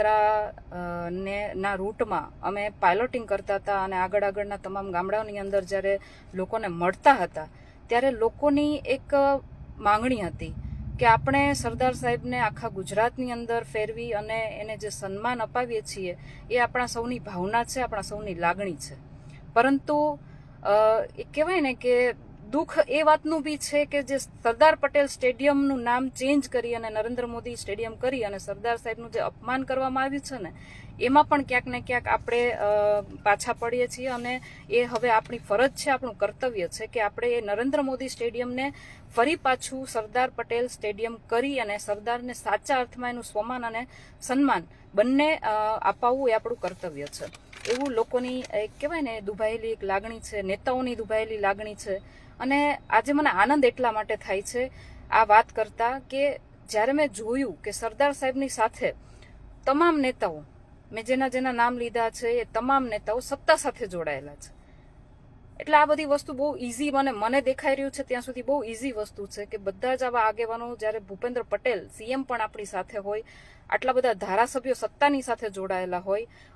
યાત્રા ને ના રૂટમાં અમે પાયલોટિંગ કરતા હતા અને આગળ આગળના તમામ ગામડાઓની અંદર જ્યારે લોકોને મળતા હતા, ત્યારે લોકોની એક માંગણી હતી કે આપણે સરદાર સાહેબને આખા ગુજરાતની અંદર ફેરવી અને એને જે સન્માન અપાવીએ છીએ, એ આપણા સૌની ભાવના છે, આપણા સૌની લાગણી છે. પરંતુ એ કહેવાય ને કે દુઃખ એ વાતનું બી છે કે જે સરદાર પટેલ સ્ટેડિયમનું નામ ચેન્જ કરી અને નરેન્દ્ર મોદી સ્ટેડિયમ કરી અને સરદાર સાહેબનું જે અપમાન કરવામાં આવ્યું છે ને, એમાં પણ ક્યાંક ને ક્યાંક આપણે પાછા પડીએ છીએ અને એ હવે આપણી ફરજ છે, આપણું કર્તવ્ય છે કે આપણે એ નરેન્દ્ર મોદી સ્ટેડિયમને ફરી પાછું સરદાર પટેલ સ્ટેડિયમ કરી અને સરદારને સાચા અર્થમાં એનું સ્વમાન અને સન્માન બંને અપાવવું એ આપણું કર્તવ્ય છે. એવું લોકોની એક કહેવાય ને, દુભાયેલી એક લાગણી છે, નેતાઓની દુભાયેલી લાગણી છે. અને આજે મને આનંદ એટલા માટે થાય છે આ વાત કરતા કે જ્યારે મેં જોયું કે સરદાર સાહેબની સાથે તમામ નેતાઓ, મેં જેના જેના નામ લીધા છે, એ તમામ નેતાઓ સત્તા સાથે જોડાયેલા છે. એટલે આ બધી વસ્તુ બહુ ઇઝી મને મને દેખાઈ રહ્યું છે ત્યાં સુધી બહુ ઇઝી વસ્તુ છે કે બધા જ આવા આગેવાનો જ્યારે ભૂપેન્દ્ર પટેલ, સીએમ પણ આપણી સાથે હોય, આટલા બધા ધારાસભ્યો સત્તાની સાથે જોડાયેલા હોય